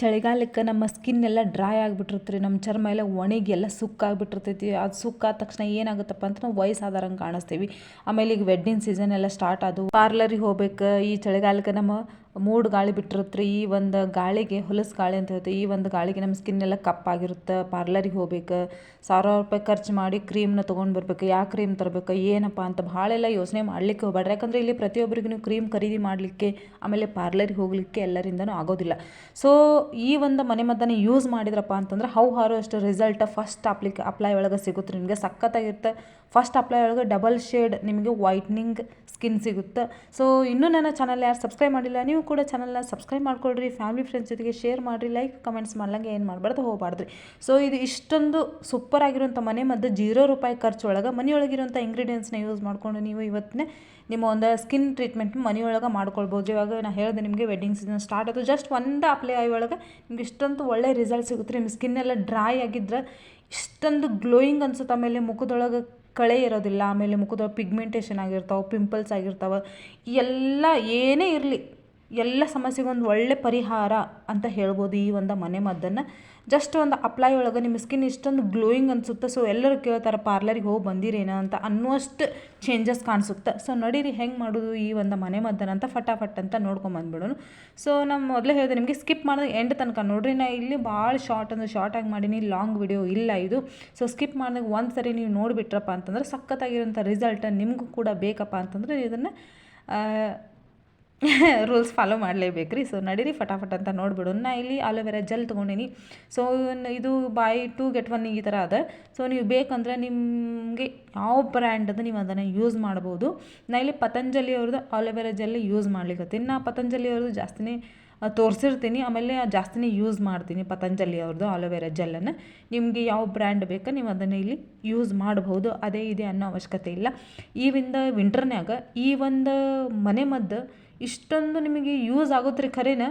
ಚಳಿಗಾಲಕ್ಕೆ ನಮ್ಮ ಸ್ಕಿನ್ ಎಲ್ಲ ಡ್ರೈ ಆಗಿಬಿಟ್ಟಿರ್ತ್ರಿ ನಮ್ಮ ಚರ್ಮ ಎಲ್ಲ ಒಣಗಿ ಎಲ್ಲ ಸುಕ್ಕಾಗ್ಬಿಟ್ಟಿರ್ತೈತಿ ಅದು ಸುಕ್ಕಾದ ತಕ್ಷಣ ಏನಾಗುತ್ತಪ್ಪ ಅಂತ ನಾವು ವಯಸ್ಸಾದಾರಂಗೆ ಕಾಣಿಸ್ತೀವಿ. ಆಮೇಲೆ ಈಗ ವೆಡ್ಡಿಂಗ್ ಸೀಸನ್ ಎಲ್ಲ ಸ್ಟಾರ್ಟ್ ಆದವು. ಪಾರ್ಲರಿಗೆ ಹೋಗ್ಬೇಕು. ಈ ಚಳಿಗಾಲಕ್ಕೆ ನಮ್ಮ ಮೂಡ್ ಗಾಳಿ ಬಿಟ್ಟಿರುತ್ತೆ, ಈ ಒಂದು ಗಾಳಿಗೆ ಹೊಲಸು ಗಾಳಿ ಅಂತ ಹೇಳ್ತೀವಿ. ಈ ಒಂದು ಗಾಳಿಗೆ ನಮ್ಮ ಸ್ಕಿನ್ ಎಲ್ಲ ಕಪ್ಪಾಗಿರುತ್ತೆ ಪಾರ್ಲರಿಗೆ ಹೋಗ್ಬೇಕು, ಸಾವಿರಾರು ರೂಪಾಯಿ ಖರ್ಚು ಮಾಡಿ ಕ್ರೀಮ್ನ ತೊಗೊಂಡು ಬರ್ಬೇಕು ಯಾವ ಕ್ರೀಮ್ ತರಬೇಕು, ಏನಪ್ಪ ಅಂತ ಭಾಳೆಲ್ಲ ಯೋಚನೆ ಮಾಡಲಿಕ್ಕೆ ಹೋಗ್ಬೇಡ್ರಿ. ಯಾಕಂದರೆ ಇಲ್ಲಿ ಪ್ರತಿಯೊಬ್ಬರಿಗೂ ಕ್ರೀಮ್ ಖರೀದಿ ಮಾಡಲಿಕ್ಕೆ, ಆಮೇಲೆ ಪಾರ್ಲರಿಗೆ ಹೋಗಲಿಕ್ಕೆ ಎಲ್ಲರಿಂದನೂ ಆಗೋದಿಲ್ಲ. ಸೊ ಈ ಒಂದು ಮನೆಮದ್ದನ್ನು ಯೂಸ್ ಮಾಡಿದ್ರಪ್ಪ ಅಂತಂದ್ರೆ ಹೌ ಹಾರೋ ಅಷ್ಟು ರಿಸಲ್ಟ್ ಫಸ್ಟ್ ಅಪ್ಲಿಕ್ ಅಪ್ಲೈ ಒಳಗೆ ಸಿಗುತ್ತೆ. ನಿಮಗೆ ಸಖತ್ತಾಗಿರುತ್ತೆ. ಫಸ್ಟ್ ಅಪ್ಲೈ ಒಳಗೆ ಡಬಲ್ ಶೇಡ್ ನಿಮಗೆ ವೈಟ್ನಿಂಗ್ ಸ್ಕಿನ್ ಸಿಗುತ್ತೆ. ಸೊ ಇನ್ನೂ ನನ್ನ ಚಾನಲ್ ಯಾರು ಸಬ್ಸ್ಕ್ರೈಬ್ ಮಾಡಿಲ್ಲ, ನೀವು ಕೂಡ ಚಾನಲ್ನ ಸಬ್ಸ್ಕ್ರೈಬ್ ಮಾಡ್ಕೊಳ್ರಿ. ಫ್ಯಾಮಿಲಿ ಫ್ರೆಂಡ್ಸ್ ಜೊತೆಗೆ ಶೇರ್ ಮಾಡಿರಿ ಲೈಕ್ ಕಮೆಂಟ್ಸ್ ಮಾಡ್ಲಂಗೆ ಏನು ಮಾಡಬಾರ್ದು ಹೋಗಬಾರ್ದ್ರಿ ಸೊ ಇದು ಇಷ್ಟೊಂದು ಸೂಪರ್ ಆಗಿರುವಂಥ ಮನೆ ಮದ್ದು ಜೀರೋ ರೂಪಾಯಿ ಖರ್ಚೊಳಗೆ ಮನೆಯೊಳಗಿರುವಂಥ ಇಂಗ್ರೀಡಿಯೆಂಟ್ಸ್ನ ಯೂಸ್ ಮಾಡಿಕೊಂಡು ನೀವು ಇವತ್ತಿನ ನಿಮ್ಮ ಒಂದು ಸ್ಕಿನ್ ಟ್ರೀಟ್ಮೆಂಟ್ ಮನೆಯೊಳಗೆ ಮಾಡ್ಕೊಳ್ಬೋದು. ಇವಾಗ ನಾನು ಹೇಳಿದೆ ನಿಮಗೆ ವೆಡ್ಡಿಂಗ್ ಸೀಸನ್ ಸ್ಟಾರ್ಟ್ ಆಯಿತು. ಜಸ್ಟ್ ಒಂದು ಅಪ್ಲೈ ಆಯ್ ಒಳಗೆ ನಿಮ್ಗೆ ಇಷ್ಟೊಂದು ಒಳ್ಳೆ ರಿಸಲ್ಟ್ ಸಿಗುತ್ತೆ ನಿಮ್ಮ ಸ್ಕಿನ್ ಎಲ್ಲ ಡ್ರೈ ಆಗಿದ್ರೆ ಇಷ್ಟೊಂದು ಗ್ಲೋಯಿಂಗ್ ಅನ್ಸುತ್ತೆ ಆಮೇಲೆ ಮುಖದೊಳಗೆ ಕಳೆ ಇರೋದಿಲ್ಲ ಆಮೇಲೆ ಮುಖದ ಪಿಗ್ಮೆಂಟೇಷನ್ ಆಗಿರ್ತಾವೆ ಪಿಂಪಲ್ಸ್ ಆಗಿರ್ತಾವೆ ಎಲ್ಲ ಏನೇ ಇರಲಿ ಎಲ್ಲ ಸಮಸ್ಯೆಗೆ ಒಂದು ಒಳ್ಳೆ ಪರಿಹಾರ ಅಂತ ಹೇಳ್ಬೋದು ಈ ಒಂದು ಮನೆ ಮದ್ದನ್ನು. ಜಸ್ಟ್ ಒಂದು ಅಪ್ಲೈ ಒಳಗೆ ನಿಮ್ಮ ಸ್ಕಿನ್ ಇಷ್ಟೊಂದು ಗ್ಲೋಯಿಂಗ್ ಅನಿಸುತ್ತೆ ಸೊ ಎಲ್ಲರೂ ಕೇಳ್ತಾರೆ ಪಾರ್ಲರಿಗೆ ಹೋಗಿ ಬಂದಿರೇನೋ? ಅಂತ ಅನ್ನುವಷ್ಟು ಚೇಂಜಸ್ ಕಾಣಿಸುತ್ತೆ. ಸೊ ನಡೀರಿ, ಹೆಂಗೆ ಮಾಡೋದು ಈ ಒಂದು ಮನೆ ಮದ್ದನ್ನು ಅಂತ ಫಟಾಫಟ್ ಅಂತ ನೋಡ್ಕೊಂಬಂದ್ಬಿಡೋನು ಸೊ ನಮ್ಮ ಮೊದಲೇ ಹೇಳಿದೆ ನಿಮಗೆ ಸ್ಕಿಪ್ ಮಾಡೋದು ಎಂಡ್ ತನಕ. ನೋಡ್ರಿ, ನಾ ಇಲ್ಲಿ ಭಾಳ ಶಾರ್ಟ್ ಅಂದರೆ ಶಾರ್ಟಾಗಿ ಮಾಡೀನಿ ಲಾಂಗ್ ವಿಡಿಯೋ ಇಲ್ಲ ಇದು. ಸೊ ಸ್ಕಿಪ್ ಮಾಡಿದಾಗ ಒಂದು ಸರಿ ನೀವು ನೋಡಿಬಿಟ್ರಪ್ಪ ಅಂತಂದ್ರೆ ಸಖತ್ತಾಗಿರೋಂಥ ರಿಸಲ್ಟ್ ನಿಮಗೂ ಕೂಡ ಬೇಕಪ್ಪ ಅಂತಂದರೆ ಇದನ್ನು ರೂಲ್ಸ್ ಫಾಲೋ ಮಾಡಲೇಬೇಕು ರೀ ಸೊ ನಡೀರಿ ಫಟಾಫಟ್ ಅಂತ ನೋಡ್ಬಿಡು. ನಾ ಇಲ್ಲಿ ಆಲೋವೆರಾ ಜೆಲ್ ತೊಗೊಂಡಿನಿ. ಸೊ ಇದು ಬಾಯ್ ಟು ಗೆಟ್ ಒನ್ ಈ ಥರ ಅದ. ಸೊ ನೀವು ಬೇಕಂದ್ರೆ ನಿಮಗೆ ಯಾವ ಬ್ರ್ಯಾಂಡದು ನೀವು ಅದನ್ನು ಯೂಸ್ ಮಾಡ್ಬೋದು. ನಾ ಇಲ್ಲಿ ಪತಂಜಲಿ ಅವ್ರದ್ದು ಆಲೋವೆರಾ ಜೆಲ್ ಯೂಸ್ ಮಾಡ್ಲಿಕ್ಕೆ ನಾ ಪತಂಜಲಿ ಅವ್ರದ್ದು ಜಾಸ್ತಿನೇ ತೋರಿಸಿರ್ತೀನಿ. ಆಮೇಲೆ ಜಾಸ್ತಿನೇ ಯೂಸ್ ಮಾಡ್ತೀನಿ. ಪತಂಜಲಿ ಅವ್ರದ್ದು ಆಲೋವೆರಾ ಜೆಲ್ಲನ್ನು ನಿಮಗೆ ಯಾವ ಬ್ರ್ಯಾಂಡ್ ಬೇಕೋ ನೀವು ಅದನ್ನು ಇಲ್ಲಿ ಯೂಸ್ ಮಾಡಬಹುದು ಅದೇ ಇದೆ ಅನ್ನೋ ಅವಶ್ಯಕತೆ ಇಲ್ಲ. ಈವಿಂದ ವಿಂದ ವಿಂಟರ್ನ್ಯಾಗ ಈ ಒಂದು ಮನೆ ಮದ್ದು ಇಷ್ಟೊಂದು ನಿಮಗೆ ಯೂಸ್ ಆಗುತ್ತೆ ರೀ ಖರೇನ?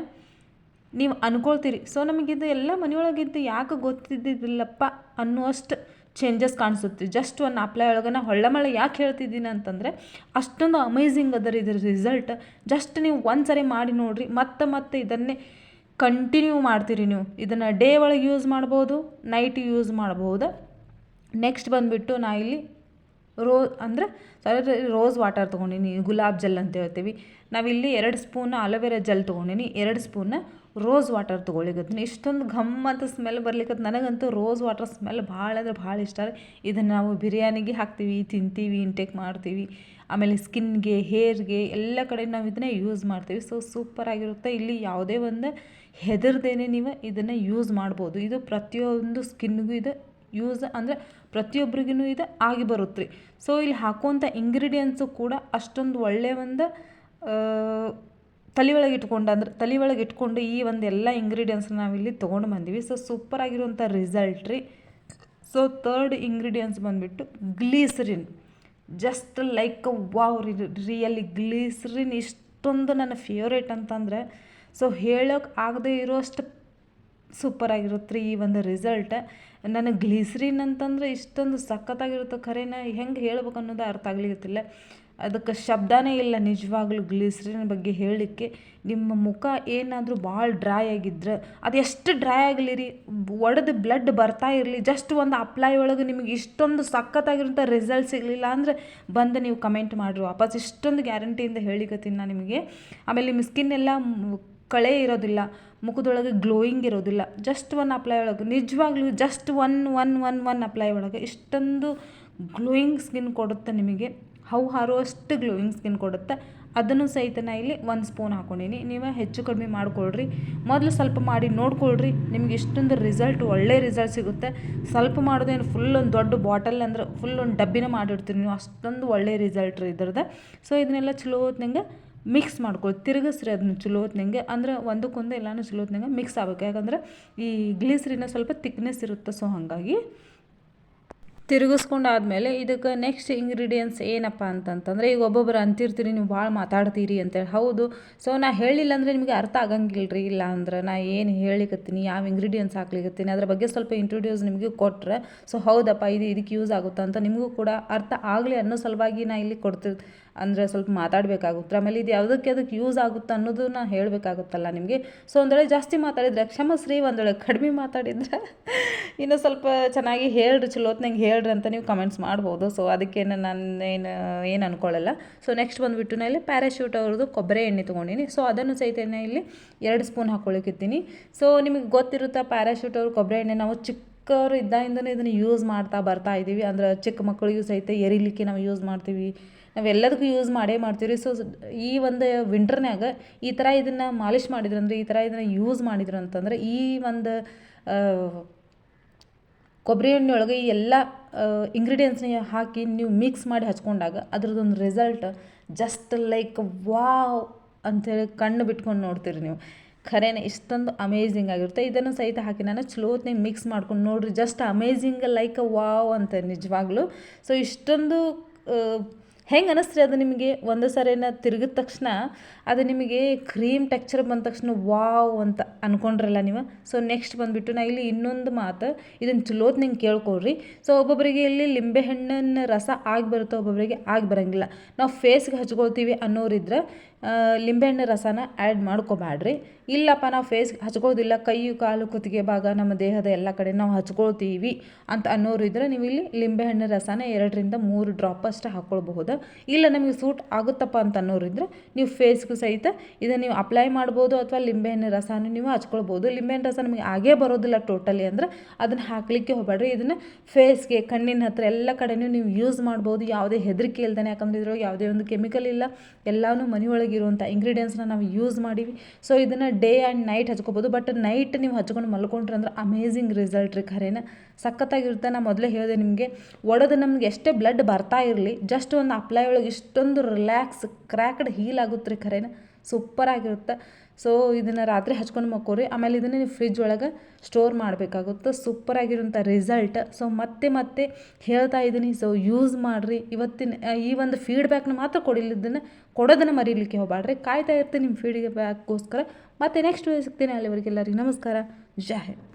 ನೀವು ಅನ್ಕೊಳ್ತೀರಿ. ಸೊ ನಮಗಿದು ಎಲ್ಲ ಮನೆಯೊಳಗಿದ್ದು ಯಾಕೆ ಗೊತ್ತಿದ್ದಿಲ್ಲಪ್ಪ ಅನ್ನುವಷ್ಟು ಚೇಂಜಸ್ ಕಾಣಿಸುತ್ತೆ. ಜಸ್ಟ್ ಒಂದು ಅಪ್ಲೈ ಒಳಗೆ ನಾ ಹೊಳ್ಳ ಮಳೆ ಯಾಕೆ ಹೇಳ್ತಿದ್ದೀನಿ ಅಂತಂದರೆ, ಅಷ್ಟೊಂದು ಅಮೇಝಿಂಗ್ ಅದರ ಇದ್ರ ರಿಸಲ್ಟ್ ಜಸ್ಟ್ ನೀವು ಒಂದು ಸರಿ ಮಾಡಿ ನೋಡಿರಿ, ಮತ್ತೆ ಮತ್ತೆ ಇದನ್ನೇ ಕಂಟಿನ್ಯೂ ಮಾಡ್ತೀರಿ ನೀವು. ಇದನ್ನು ಡೇ ಒಳಗೆ ಯೂಸ್ ಮಾಡ್ಬೋದು ನೈಟ್ ಯೂಸ್ ಮಾಡ್ಬೋದು. ನೆಕ್ಸ್ಟ್ ಬಂದುಬಿಟ್ಟು ನಾ ಇಲ್ಲಿ ರೋ ಅಂದರೆ ಸಾರಿ ರೋಸ್ ವಾಟರ್ ತೊಗೊಂಡಿನಿ, ಗುಲಾಬ್ ಜೆಲ್ ಅಂತ ಹೇಳ್ತೀವಿ. ನಾವಿಲ್ಲಿ ಎರಡು ಸ್ಪೂನ್ ಅಲೋವೆರಾ ಜೆಲ್ ತೊಗೊಂಡಿನಿ, ಎರಡು ಸ್ಪೂನ್ ರೋಸ್ ವಾಟರ್ ತೊಗೊಳಿಕತ್ತೀನಿ. ಇಷ್ಟೊಂದು ಘಮ್ ಅಂತ ಸ್ಮೆಲ್ ಬರ್ಲಿಕ್ಕೆ ನನಗಂತೂ ರೋಸ್ ವಾಟರ್ ಸ್ಮೆಲ್ ಭಾಳ ಅಂದ್ರೆ ಭಾಳ ಇಷ್ಟ ರೀ. ಇದನ್ನು ನಾವು ಬಿರಿಯಾನಿಗೆ ಹಾಕ್ತೀವಿ, ತಿಂತೀವಿ ಇಂಟೇಕ್ ಮಾಡ್ತೀವಿ. ಆಮೇಲೆ ಸ್ಕಿನ್ಗೆ ಹೇರ್ಗೆ ಎಲ್ಲ ಕಡೆ ನಾವು ಇದನ್ನೇ ಯೂಸ್ ಮಾಡ್ತೀವಿ. ಸೊ ಸೂಪರಾಗಿರುತ್ತೆ ಇಲ್ಲಿ ಯಾವುದೇ ಒಂದು ಹೆದರ್ದೇನೆ ನೀವು ಇದನ್ನು ಯೂಸ್ ಮಾಡ್ಬೋದು. ಇದು ಪ್ರತಿಯೊಂದು ಸ್ಕಿನ್ಗೂ ಇದು ಯೂಸ್ ಅಂದರೆ ಪ್ರತಿಯೊಬ್ಬರಿಗೂ ಇದು, ಆಗಿ ಬರುತ್ತೆ ರೀ. ಸೊ ಇಲ್ಲಿ ಹಾಕುವಂಥ ಇಂಗ್ರೀಡಿಯೆಂಟ್ಸು ಕೂಡ ಅಷ್ಟೊಂದು ಒಳ್ಳೆಯ ಒಂದು ತಲೆ ಒಳಗೆ ಇಟ್ಕೊಂಡು ಅಂದ್ರೆ, ತಲೆ ಒಳಗೆ ಇಟ್ಕೊಂಡು ಈ ಒಂದು ಎಲ್ಲ ಇಂಗ್ರೀಡಿಯೆಂಟ್ಸ್ ನಾವಿಲ್ಲಿ ತೊಗೊಂಡು ಬಂದೀವಿ. ಸೊ ಸೂಪರಾಗಿರುವಂಥ ರಿಸಲ್ಟ್ ರೀ. ಸೊ ತರ್ಡ್ ಇಂಗ್ರೀಡಿಯೆಂಟ್ಸ್ ಬಂದುಬಿಟ್ಟು glycerin just like wow really glycerin ಇಷ್ಟೊಂದು ನನ್ನ ಫೇವ್ರೇಟ್ ಅಂತಂದರೆ ಸೊ ಹೇಳೋಕೆ ಆಗದೆ ಇರೋಷ್ಟು ಸೂಪರಾಗಿರುತ್ತೆ ರೀ ಈ ಒಂದು ರಿಸಲ್ಟ್ ನನಗೆ ಗ್ಲೀಸ್ರಿನ್ ಅಂತಂದ್ರೆ ಇಷ್ಟೊಂದು ಸಖತ್ತಾಗಿರುತ್ತೆ. ಖರೇನ ಹೆಂಗೆ ಹೇಳ್ಬೇಕು ಅನ್ನೋದು ಅರ್ಥ ಆಗ್ಲಿಕತ್ತಿಲ್ಲ. ಅದಕ್ಕೆ ಶಬ್ದನೇ ಇಲ್ಲ ನಿಜವಾಗ್ಲೂ ಗ್ಲೀಸ್ರಿನ್ ಬಗ್ಗೆ ಹೇಳಲಿಕ್ಕೆ. ನಿಮ್ಮ ಮುಖ ಏನಾದರೂ ಭಾಳ ಡ್ರೈ ಆಗಿದ್ರೆ, ಅದು ಎಷ್ಟು ಡ್ರೈ ಆಗಲಿ ರೀ ಒಡೆದು ಬ್ಲಡ್ ಬರ್ತಾ ಇರಲಿ. ಜಸ್ಟ್ ಒಂದು ಅಪ್ಲೈ ಒಳಗೆ ನಿಮಗೆ ಇಷ್ಟೊಂದು ಸಖತ್ತಾಗಿರೋಂಥ ರಿಸಲ್ಟ್ ಸಿಗಲಿಲ್ಲ ಅಂದರೆ ಬಂದು ನೀವು ಕಮೆಂಟ್ ಮಾಡಿರಿ ವಾಪಸ್. ಇಷ್ಟೊಂದು ಗ್ಯಾರಂಟಿಯಿಂದ ಹೇಳಿಕತ್ತೀನಿ ನಾನು ನಿಮಗೆ. ಆಮೇಲೆ ನಿಮ್ಮ ಸ್ಕಿನ್ ಎಲ್ಲ ಕಳೆ ಇರೋದಿಲ್ಲ, ಮುಖದೊಳಗೆ ಗ್ಲೋಯಿಂಗ್ ಇರೋದಿಲ್ಲ. ಜಸ್ಟ್ ಒನ್ ಅಪ್ಲೈ ಒಳಗೆ, ನಿಜವಾಗ್ಲೂ just one one one one apply ಒಳಗೆ ಇಷ್ಟೊಂದು ಗ್ಲೋಯಿಂಗ್ ಸ್ಕಿನ್ ಕೊಡುತ್ತೆ ನಿಮಗೆ. ಹೌ ಹಾರುವಷ್ಟು ಗ್ಲೋಯಿಂಗ್ ಸ್ಕಿನ್ ಕೊಡುತ್ತೆ. ಅದನ್ನು ಸಹಿತ ನಾ ಇಲ್ಲಿ ಒಂದು ಸ್ಪೂನ್ ಹಾಕ್ಕೊಂಡೀನಿ ನೀವು ಹೆಚ್ಚು ಕಡಿಮೆ ಮಾಡ್ಕೊಳ್ರಿ. ಮೊದಲು ಸ್ವಲ್ಪ ಮಾಡಿ ನೋಡ್ಕೊಳ್ರಿ. ನಿಮ್ಗೆ ಇಷ್ಟೊಂದು ರಿಸಲ್ಟ್ ಒಳ್ಳೆ ರಿಸಲ್ಟ್ ಸಿಗುತ್ತೆ. ಸ್ವಲ್ಪ ಮಾಡೋದೇನು ಫುಲ್ ಒಂದು ದೊಡ್ಡ ಬಾಟಲ್ ಅಂದ್ರೆ ಫುಲ್ ಒಂದು ಡಬ್ಬಿನ ಮಾಡಿರ್ತೀರಿ ನೀವು. ಅಷ್ಟೊಂದು ಒಳ್ಳೆ ರಿಸಲ್ಟ್ ರೀ ಇದ್ರದ್ದು. ಸೊ ಇದನ್ನೆಲ್ಲ ಚಲೋ ಹೊತ್ನಂಗೆ ಮಿಕ್ಸ್ ಮಾಡ್ಕೊಳ್ಳಿ ತಿರುಗಿಸ್ರಿ ಅದನ್ನ ಚಲೋ ಹೊತ್ನಂಗೆ ಅಂದ್ರೆ ಒಂದಕ್ಕೊಂದು ಎಲ್ಲಾನು ಚಲೋ ಹೊತ್ನಂಗೆ ಮಿಕ್ಸ್ ಆಗಬೇಕು. ಯಾಕಂದ್ರೆ ಈ ಗ್ಲೀಸ್ರಿನ ಸ್ವಲ್ಪ ತಿಕ್ನೆಸ್ ಇರುತ್ತೆ. ಸೊ ಹಾಗಾಗಿ ತಿರುಗಿಸ್ಕೊಂಡು ಆದಮೇಲೆ ಇದಕ್ಕೆ ನೆಕ್ಸ್ಟ್ ಇಂಗ್ರೀಡಿಯೆಂಟ್ಸ್ ಏನಪ್ಪ ಅಂತಂತಂದರೆ, ಈಗ ಒಬ್ಬೊಬ್ಬರು ಅಂತಿರ್ತೀರಿ, ನೀವು ಭಾಳ ಮಾತಾಡ್ತೀರಿ ಅಂತೇಳಿ ಹೌದು. ಸೊ ನಾ ಹೇಳಿಲ್ಲ ಅಂದರೆ ನಿಮಗೆ ಅರ್ಥ ಆಗಂಗಿಲ್ಲ ರೀ ಇಲ್ಲ ಅಂದ್ರೆ ನಾ ಏನು ಹೇಳಿಕತ್ತೀನಿ, ಯಾವ ಇಂಗ್ರೀಡಿಯೆಂಟ್ಸ್ ಹಾಕ್ಲಿಕತ್ತೀನಿ, ಅದ್ರ ಬಗ್ಗೆ ಸ್ವಲ್ಪ ಇಂಟ್ರೊಡ್ಯೂಸ್ ನಿಮಗೆ ಕೊಟ್ಟರೆ ಸೊ ಹೌದಪ್ಪ, ಇದು ಇದಕ್ಕೆ ಯೂಸ್ ಆಗುತ್ತೆ ಅಂತ ನಿಮಗೂ ಕೂಡ ಅರ್ಥ ಆಗಲಿ ಅನ್ನೋ ಸಲುವಾಗಿ ನಾ ಇಲ್ಲಿ ಕೊಡ್ತಿರ್ ಅಂದರೆ ಸ್ವಲ್ಪ ಮಾತಾಡಬೇಕಾಗುತ್ತೆ. ಆಮೇಲೆ ಇದು ಯಾವುದಕ್ಕೆ ಅದಕ್ಕೆ ಯೂಸ್ ಆಗುತ್ತೆ ಅನ್ನೋದನ್ನ ಹೇಳಬೇಕಾಗುತ್ತಲ್ಲ ನಿಮಗೆ. ಸೊ ಒಂದು ವೇಳೆ ಜಾಸ್ತಿ ಮಾತಾಡಿದರೆ, ಕ್ಷಮಶ್ರೀ, ಒಂದು ವೇಳೆ ಕಡಿಮೆ ಮಾತಾಡಿದರೆ ಇನ್ನೂ ಸ್ವಲ್ಪ ಚೆನ್ನಾಗಿ ಹೇಳ್ರಿ, ಚಲೋ ಹೊತ್ನಾಗ ಹೇಳ್ರಿ ಅಂತ ನೀವು ಕಮೆಂಟ್ಸ್ ಮಾಡ್ಬೋದು. ಸೊ ಅದಕ್ಕೇನು ನಾನು ಏನು ಏನು ಅನ್ಕೊಳ್ಳಲ್ಲ. ಸೊ ನೆಕ್ಸ್ಟ್ ಬಂದುಬಿಟ್ಟು ನಾ ಇಲ್ಲಿ ಪ್ಯಾರಾಶೂಟ್ ಅವ್ರದ್ದು ಕೊಬ್ಬರಿ ಎಣ್ಣೆ ತೊಗೊಂಡಿನಿ. ಸೊ ಅದನ್ನು ಸಹಿತ ಇಲ್ಲಿ ಎರಡು ಸ್ಪೂನ್ ಹಾಕ್ಕೊಳಕ್ಕಿತ್ತೀನಿ ಸೊ ನಿಮಗೆ ಗೊತ್ತಿರುತ್ತಾ ಪ್ಯಾರಾಶೂಟ್ ಅವ್ರ ಕೊಬ್ಬರಿ ಎಣ್ಣೆ ನಾವು ಚಿಕ್ಕವರು ಇದ್ದಾಗಿಂದನೇ ಇದನ್ನು ಯೂಸ್ ಮಾಡ್ತಾ ಬರ್ತಾ ಇದ್ದೀವಿ ಅಂದ್ರೆ ಚಿಕ್ಕ ಮಕ್ಕಳಿಗೂ ಸಹಿತ ಎರಿಲಿಕ್ಕೆ ನಾವು ಯೂಸ್ ಮಾಡ್ತೀವಿ. ನಾವೆಲ್ಲದಕ್ಕೂ ಯೂಸ್ ಮಾಡೇ ಮಾಡ್ತೀವಿ ರೀ ಸೊ ಈ ಒಂದು ವಿಂಟರ್ನ್ಯಾಗ ಈ ಥರ ಇದನ್ನು ಮಾಲಿಷ್ ಮಾಡಿದ್ರಂದ್ರೆ, ಈ ಥರ ಇದನ್ನು ಯೂಸ್ ಮಾಡಿದ್ರು ಅಂತಂದ್ರೆ ಈ ಒಂದು ಕೊಬ್ಬರಿ ಎಣ್ಣೆಯೊಳಗೆ ಈ ಎಲ್ಲ ಇಂಗ್ರೀಡಿಯೆಂಟ್ಸ್ನ ಹಾಕಿ ನೀವು ಮಿಕ್ಸ್ ಮಾಡಿ ಹಚ್ಕೊಂಡಾಗ ಅದ್ರದ್ದೊಂದು ರಿಸಲ್ಟ್ ಜಸ್ಟ್ ಲೈಕ್ ವಾವ್ ಅಂಥೇಳಿ ಕಣ್ಣು ಬಿಟ್ಕೊಂಡು ನೋಡ್ತೀರಿ ನೀವು. ಖರೇನೆ ಇಷ್ಟೊಂದು ಅಮೇಝಿಂಗ್ ಆಗಿರುತ್ತೆ. ಇದನ್ನು ಸಹಿತ ಹಾಕಿ ನಾನು ಚಲೋತ್ನಾಗ ಮಿಕ್ಸ್ ಮಾಡ್ಕೊಂಡು ನೋಡ್ರಿ. ಜಸ್ಟ್ ಅಮೇಝಿಂಗ್ ಲೈಕ್ ವಾವ್ ಅಂತ ನಿಜವಾಗ್ಲೂ. ಸೊ ಇಷ್ಟೊಂದು ಹೆಂಗೆ ಅನ್ನಿಸ್ರಿ ಅದು ನಿಮಗೆ? ಒಂದು ಸಾರಿನ ತಿರುಗಿದ ತಕ್ಷಣ ಅದು ನಿಮಗೆ ಕ್ರೀಮ್ ಟೆಕ್ಚರ್ ಬಂದ ತಕ್ಷಣ ವಾವ್ ಅಂತ ಅಂದ್ಕೊಂಡ್ರಲ್ಲ ನೀವು. ಸೊ ನೆಕ್ಸ್ಟ್ ಬಂದುಬಿಟ್ಟು ನಾ ಇಲ್ಲಿ ಇನ್ನೊಂದು ಮಾತು ಇದನ್ನು ಚಲೋತ್ ನಿಂಗೆ ಕೇಳ್ಕೊಳ್ರಿ. ಸೊ ಒಬ್ಬೊಬ್ಬರಿಗೆ ಇಲ್ಲಿ ಲಿಂಬೆ ರಸ ಆಗಿ ಬರುತ್ತೆ ಒಬ್ಬೊಬ್ಬರಿಗೆ ಆಗಿ ಬರೋಂಗಿಲ್ಲ. ನಾವು ಫೇಸ್ಗೆ ಹಚ್ಕೊಳ್ತೀವಿ ಅನ್ನೋರಿದ್ರೆ ಲಿಂಬೆಹಣ್ಣು ರಸನ ಆ್ಯಡ್ ಮಾಡ್ಕೋಬೇಡ್ರಿ ಇಲ್ಲಪ್ಪ, ನಾವು ಫೇಸ್ಗೆ ಹಚ್ಕೋದಿಲ್ಲ ಕೈ, ಕಾಲು, ಕುತ್ತಿಗೆ ಭಾಗ, ನಮ್ಮ ದೇಹದ ಎಲ್ಲ ಕಡೆ ನಾವು ಹಚ್ಕೊಳ್ತೀವಿ ಅಂತ ಅನ್ನೋರು ಇದ್ರೆ ನೀವು ಇಲ್ಲಿ ಲಿಂಬೆಹಣ್ಣು ರಸನ ಎರಡರಿಂದ ಮೂರು ಡ್ರಾಪ್ ಅಷ್ಟು ಹಾಕ್ಕೊಳ್ಬಹುದು ಇಲ್ಲ, ನಮಗೆ ಸೂಟ್ ಆಗುತ್ತಪ್ಪ ಅಂತ ಅನ್ನೋರು ಇದ್ರೆ ನೀವು ಫೇಸ್ಗೂ ಸಹಿತ ಇದನ್ನು ನೀವು ಅಪ್ಲೈ ಮಾಡ್ಬೋದು ಅಥವಾ ಲಿಂಬೆಹಣ್ಣು ರಸನೂ ನೀವು ಹಚ್ಕೊಳ್ಬೋದು. ಲಿಂಬೆಹಣ್ಣು ರಸ ನಮಗೆ ಆಗೇ ಬರೋದಿಲ್ಲ ಟೋಟಲಿ ಅಂದರೆ ಅದನ್ನು ಹಾಕಲಿಕ್ಕೆ ಹೋಗಬೇಡ್ರಿ ಇದನ್ನು ಫೇಸ್ಗೆ ಕಣ್ಣಿನ ಹತ್ರ ಎಲ್ಲ ಕಡೆಯೂ ನೀವು ಯೂಸ್ ಮಾಡ್ಬೋದು. ಯಾವುದೇ ಹೆದರಿಕೆ ಇಲ್ದೇ ಯಾಕಂದ್ರೆ ಇದ್ರೊಳಗೆ ಯಾವುದೇ ಒಂದು ಕೆಮಿಕಲ್ ಇಲ್ಲ, ಎಲ್ಲನೂ ಮನೆಯೊಳಗೆ ಇರುವಂಥ ಇಂಗ್ರೀಡಿಯೆಂಟ್ಸ್ನ ನಾವು ಯೂಸ್ ಮಾಡೀವಿ. ಸೊ ಇದನ್ನು ಡೇ ಆ್ಯಂಡ್ ನೈಟ್ ಹಚ್ಕೋಬೋದು. ಬಟ್ ನೈಟ್ ನೀವು ಹಚ್ಕೊಂಡು ಮಲ್ಕೊಂಡ್ರೆ ಅಂದ್ರೆ ಅಮೇಝಿಂಗ್ ರಿಸಲ್ಟ್ ರೀ ಖರೇನ. ಸಖತ್ತಾಗಿರುತ್ತೆ. ನಾನು ಮೊದಲೇ ಹೇಳಿದೆ ನಿಮಗೆ, ಒಡೆದು ನಮ್ಗೆ ಎಷ್ಟೇ ಬ್ಲಡ್ ಬರ್ತಾ ಇರಲಿ ಜಸ್ಟ್ ಒಂದು ಅಪ್ಲೈ ಒಳಗೆ ಇಷ್ಟೊಂದು ರಿಲ್ಯಾಕ್ಸ್ ಕ್ರ್ಯಾಕ್ಡ್ ಹೀಲ್ ಆಗುತ್ತೆ ರೀ ಖರೇನ. ಸೂಪರಾಗಿರುತ್ತೆ. ಸೊ ಇದನ್ನು ರಾತ್ರಿ ಹಚ್ಕೊಂಡು ಮಕ್ಕೋರಿ. ಆಮೇಲೆ ಇದನ್ನು ನೀವು ಫ್ರಿಜ್ ಒಳಗೆ ಸ್ಟೋರ್ ಮಾಡಬೇಕಾಗುತ್ತೆ. ಸೂಪರಾಗಿರೋಂಥ ರಿಸಲ್ಟ್ ಸೊ ಮತ್ತೆ ಮತ್ತೆ ಹೇಳ್ತಾ ಇದ್ದೀನಿ. ಸೊ ಯೂಸ್ ಮಾಡಿರಿ. ಇವತ್ತಿನ ಈ ಒಂದು ಫೀಡ್ಬ್ಯಾಕ್ನ ಮಾತ್ರ ಕೊಡಿಲಿದ್ದನ್ನು ಕೊಡೋದನ್ನು ಮರೀಲಿಕ್ಕೆ ಹೋಗಬೇಡ್ರಿ. ಕಾಯ್ತಾ ಇರ್ತೀನಿ ನಿಮ್ಮ ಫೀಡ್ಬ್ಯಾಕ್ಗೋಸ್ಕರ ಮತ್ತೆ ನೆಕ್ಸ್ಟ್ ಸಿಗ್ತೀನಿ. ಅಲ್ಲಿವರೆಗೆ ಎಲ್ಲರಿಗೂ ನಮಸ್ಕಾರ. ಜೈ ಹಿಂದ್.